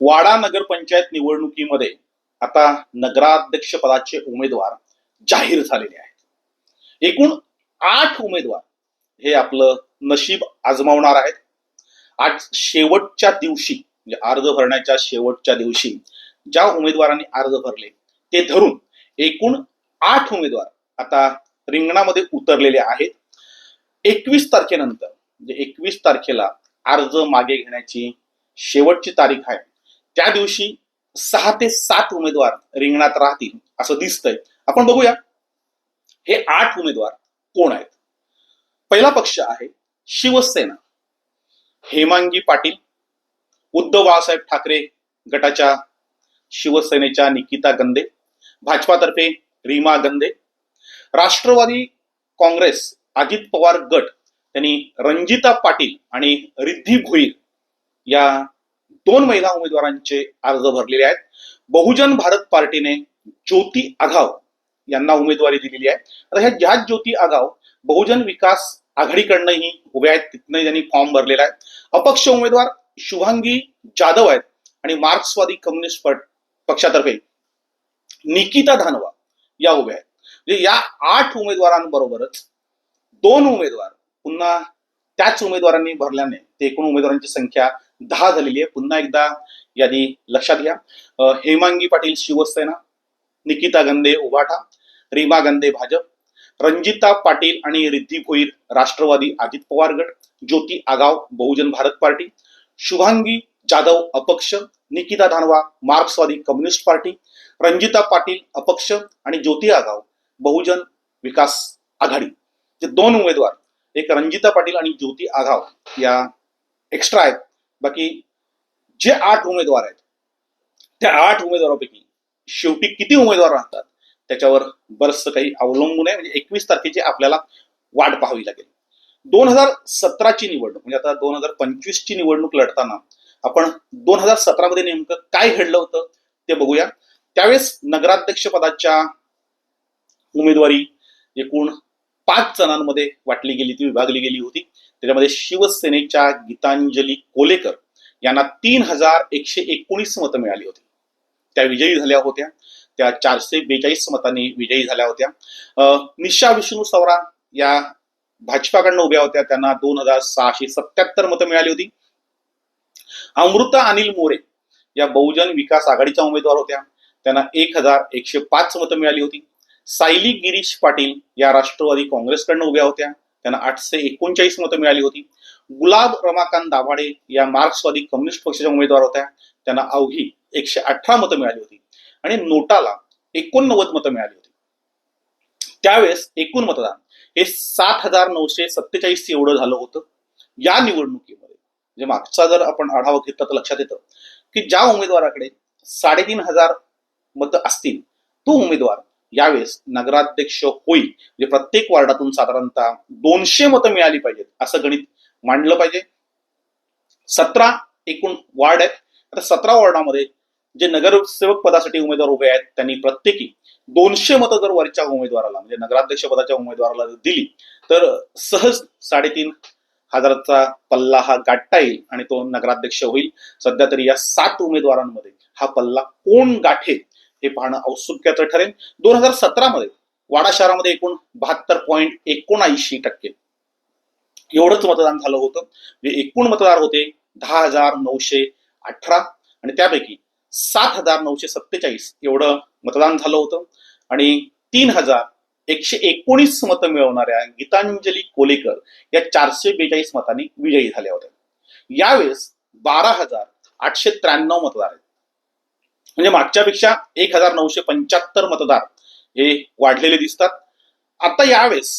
वाडा नगरपंचायत निवडणुकीमध्ये आता नगराध्यक्ष पदाचे उमेदवार जाहीर झालेले आहेत. एकूण आठ उमेदवार हे आपलं नशीब आजमावणार आहेत. आज शेवटच्या दिवशी म्हणजे अर्ज भरण्याच्या शेवटच्या दिवशी ज्या उमेदवारांनी अर्ज भरले ते धरून एकूण आठ उमेदवार आता रिंगणामध्ये उतरलेले आहेत. एकवीस तारखेनंतर म्हणजे एकवीस तारखेला अर्ज मागे घेण्याची शेवटची तारीख आहे. त्या दिवशी सहा ते सात उमेदवार रिंगणात राहतील असं दिसतंय. आपण बघूया. हे आठ उमेदवार कोण आहेत? पहिला पक्ष आहे शिवसेना. हेमांगी पाटील उद्धव बाळासाहेब ठाकरे गटाच्या शिवसेनेच्या निकिता गंदे भाजपातर्फे रीमा गंदे राष्ट्रवादी काँग्रेस अजित पवार गट त्यांनी रंजिता पाटील आणि रिद्धी भोईर या दोन महिला उमेदवारांचे अर्ज भरलेले आहेत. बहुजन भारत पार्टीने ज्योती आघाव यांना उमेदवारी दिलेली आहे. आता ह्या ज्या ज्योती आघाव बहुजन विकास आघाडीकडनंही उभ्या आहेत तिथनंही त्यांनी फॉर्म भरलेला आहे. अपक्ष उमेदवार शुभांगी जाधव आहेत आणि मार्क्सवादी कम्युनिस्ट पक्षातर्फे निकिता धानवा या उभ्या आहेत. म्हणजे या आठ उमेदवारांबरोबरच दोन उमेदवार पुन्हा त्याच उमेदवारांनी भरल्याने ते एकूण उमेदवारांची संख्या दहा झालेली आहे. पुन्हा एकदा यादी लक्षात घ्या. हेमांगी पाटील शिवसेना निकिता गंदे उभाटा रीमा गंदे भाजप रंजिता पाटील आणि रिद्धी भोईर राष्ट्रवादी अजित पवार गट ज्योती आगाव बहुजन भारत पार्टी शुभांगी जाधव अपक्ष निकिता धानवा मार्क्सवादी कम्युनिस्ट पार्टी रंजिता पाटील अपक्ष आणि ज्योती आगाव बहुजन विकास आघाडी. जे दोन उमेदवार एक रंजिता पाटील आणि ज्योती आघाव या एक्स्ट्रा आहेत. बाकी जे आठ उमेदवार आहेत त्या आठ उमेदवारापैकी शेवटी किती उमेदवार राहतात त्याच्यावर बरचसं काही अवलंबून आहे. म्हणजे एकवीस तारखेची आपल्याला वाट पाहावी लागेल. दोन हजार सतराची निवडणूक म्हणजे आता दोन हजार पंचवीस ची निवडणूक लढताना आपण दोन हजार सतरा मध्ये नेमकं काय घडलं होतं ते बघूया. त्यावेळेस नगराध्यक्ष पदाच्या उमेदवारी एकूण पाच जणांमध्ये वाटली गेली ती विभागली गेली होती. त्याच्यामध्ये शिवसेनेच्या गीतांजली कोलेकर यांना तीन हजार एकशे एकोणीस मतं मिळाली होती. त्या विजयी झाल्या होत्या. त्या चारशे बेचाळीस मतांनी विजयी झाल्या होत्या. निशा विष्णू सवरा या भाजपाकडनं उभ्या होत्या. त्यांना दोन हजार सहाशे सत्याहत्तर मतं मिळाली होती. अमृता अनिल मोरे या बहुजन विकास आघाडीच्या उमेदवार होत्या. त्यांना एक हजार एकशे पाच मतं मिळाली होती. सायली गिरीश पाटील या राष्ट्रवादी काँग्रेसकडनं उभ्या होत्या. त्यांना आठशे एकोणचाळीस मतं मिळाली होती. गुलाब रमाकांत दाभाडे या मार्क्सवादी कम्युनिस्ट पक्षाच्या उमेदवार होत्या. त्यांना अवघी एकशे अठरा मतं मिळाली होती. आणि नोटाला एकोणनव्वद मतं मिळाली होती. त्यावेळेस एकूण मतदान हे सात हजार नऊशे सत्तेचाळीस एवढं झालं होतं. या निवडणुकीमध्ये म्हणजे मागचा जर आपण आढावा घेतला तर लक्षात येतं की ज्या उमेदवाराकडे साडेतीन हजार मतं असतील तो उमेदवार यावेळेस नगराध्यक्ष होईल. म्हणजे प्रत्येक वार्डातून साधारणतः दोनशे मतं मिळाली पाहिजेत असं गणित मांडलं पाहिजे. सतरा एकूण वार्ड आहेत. आता सतरा वॉर्डामध्ये जे नगरसेवक पदासाठी उमेदवार उभे आहेत त्यांनी प्रत्येकी दोनशे मतं जर वरच्या उमेदवाराला म्हणजे नगराध्यक्ष पदाच्या उमेदवाराला जर दिली तर सहज साडेतीन हजाराचा पल्ला हा गाठता येईल आणि तो नगराध्यक्ष होईल. सध्या तरी या सात उमेदवारांमध्ये हा पल्ला कोण गाठेल हे पाहणं औत्सुक्याचं ठरेल. दोन हजार सतरा मध्ये वाडा शहरामध्ये एकूण बहात्तर पॉईंट एकोणऐंशी टक्के. एवढंच मतदान झालं होतं. जे एकूण मतदार होते दहा हजार नऊशे अठरा. आणि त्यापैकी सात हजार नऊशे सत्तेचाळीस एवढं मतदान झालं होतं. आणि तीन हजार एकशे एकोणीस मतं मिळवणाऱ्या गीतांजली कोलेकर या चारशे बेचाळीस मतांनी विजयी झाल्या होत्या. यावेळेस बारा हजार आठशे त्र्याण्णव मतदार आहेत. म्हणजे मागच्यापेक्षा एक हजार नऊशे पंच्याहत्तर मतदार हे वाढलेले दिसतात. आता यावेळेस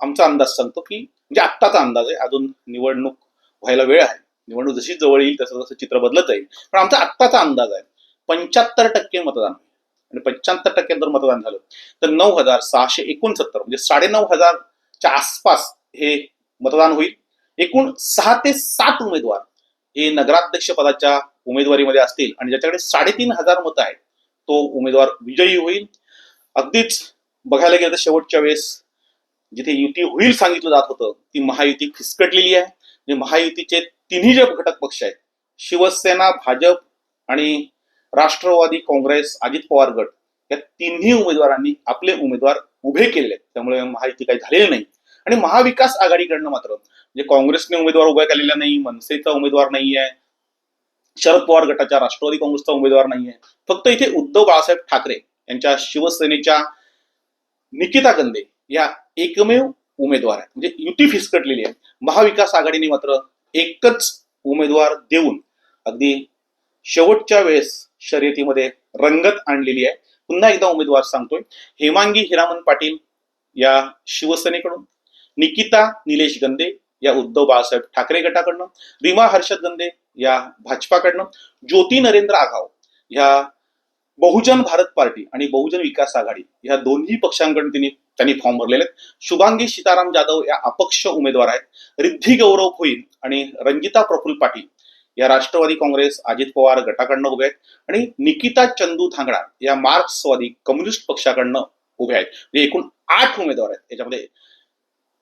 आमचा अंदाज सांगतो की म्हणजे आत्ताचा अंदाज आहे अजून निवडणूक व्हायला वेळ आहे. निवडणूक जशी जवळ येईल तसं तसं चित्र बदलत जाईल. पण आमचा आत्ताचा अंदाज आहे पंच्याहत्तर टक्के मतदान होईल. आणि पंच्याहत्तर टक्के जर मतदान झालं तर नऊ हजार सहाशे एकोणसत्तर म्हणजे साडेनऊ हजारच्या आसपास हे मतदान होईल. एकूण सहा ते सात उमेदवार हे नगराध्यक्ष पदाच्या उमेदवारीमध्ये असतील आणि ज्याच्याकडे साडेतीन हजार मतं आहेत तो उमेदवार विजयी होईल. अगदीच बघायला गेलं तर शेवटच्या वेळेस जिथे युती होईल सांगितलं जात होतं ती महायुती फिसकटलेली आहे. म्हणजे महायुतीचे तिन्ही जे घटक पक्ष आहेत शिवसेना भाजप आणि राष्ट्रवादी काँग्रेस अजित पवार गट या तिन्ही उमेदवारांनी आपले उमेदवार उभे केले आहेत. त्यामुळे महायुती काही झालेली नाही. आणि महाविकास आघाडीकडनं मात्र म्हणजे काँग्रेसने उमेदवार उभ्या केलेला नाही मनसेचा उमेदवार नाही आहे शरद पवार गटाच्या राष्ट्रवादी काँग्रेसचा उमेदवार नाही आहे फक्त इथे उद्धव बाळासाहेब ठाकरे यांच्या शिवसेनेच्या निकिता गंदे या एकमेव उमेदवार आहेत. म्हणजे युती फिसकटलेली आहे महाविकास आघाडीने मात्र एकच उमेदवार देऊन अगदी शेवटच्या वेळेस शर्यतीमध्ये रंगत आणलेली आहे. पुन्हा एकदा उमेदवार सांगतोय. हेमांगी हिरामन पाटील या शिवसेनेकडून निकिता निलेश गंदे या उद्धव बाळासाहेब ठाकरे गटाकडनं रीमा हर्षद गंदे या भाजपाकडनं ज्योती नरेंद्र आघाव या बहुजन भारत पार्टी आणि बहुजन विकास आघाडी या दोन्ही पक्षांकडून त्यांनी त्यांनी फॉर्म भरलेले आहेत. शुभांगी सीताराम जाधव या अपक्ष उमेदवार आहेत. रिद्धी गौरव भोईर आणि रंजिता प्रफुल्ल पाटील या राष्ट्रवादी काँग्रेस अजित पवार गटाकडनं उभे आहेत. आणि निकिता चंदू धांगडा या मार्क्सवादी कम्युनिस्ट पक्षाकडनं उभे आहेत. म्हणजे एकूण आठ उमेदवार आहेत. याच्यामध्ये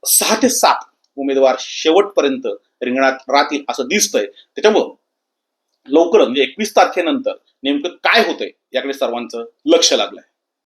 सहा ते सात उमेदवार शेवटपर्यंत रिंगणात राहतील असं दिसतंय. त्याच्यामुळं लवकरच म्हणजे एकवीस तारखेनंतर नेमकं काय होतंय याकडे सर्वांचं लक्ष लागलंय.